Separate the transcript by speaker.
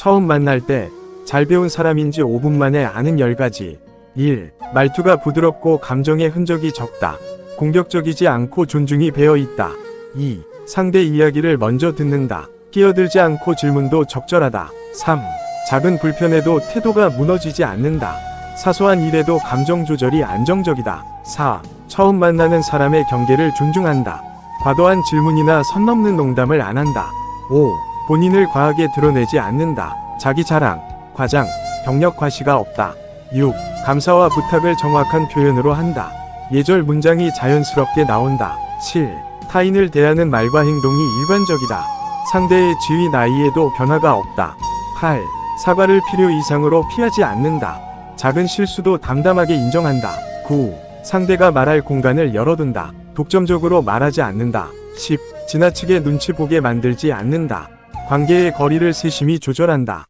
Speaker 1: 처음 만날 때 잘 배운 사람인지 5분 만에 아는 10가지. 1. 말투가 부드럽고 감정의 흔적이 적다. 공격적이지 않고 존중이 배어 있다. 2. 상대 이야기를 먼저 듣는다. 끼어들지 않고 질문도 적절하다. 3. 작은 불편에도 태도가 무너지지 않는다. 사소한 일에도 감정 조절이 안정적이다. 4. 처음 만나는 사람의 경계를 존중한다. 과도한 질문이나 선 넘는 농담을 안 한다. 5. 본인을 과하게 드러내지 않는다. 자기 자랑, 과장, 경력 과시가 없다. 6. 감사와 부탁을 정확한 표현으로 한다. 예절 문장이 자연스럽게 나온다. 7. 타인을 대하는 말과 행동이 일반적이다. 상대의 지위 나이에도 변화가 없다. 8. 사과를 필요 이상으로 피하지 않는다. 작은 실수도 담담하게 인정한다. 9. 상대가 말할 공간을 열어둔다. 독점적으로 말하지 않는다. 10. 지나치게 눈치 보게 만들지 않는다. 관계의 거리를 세심히 조절한다.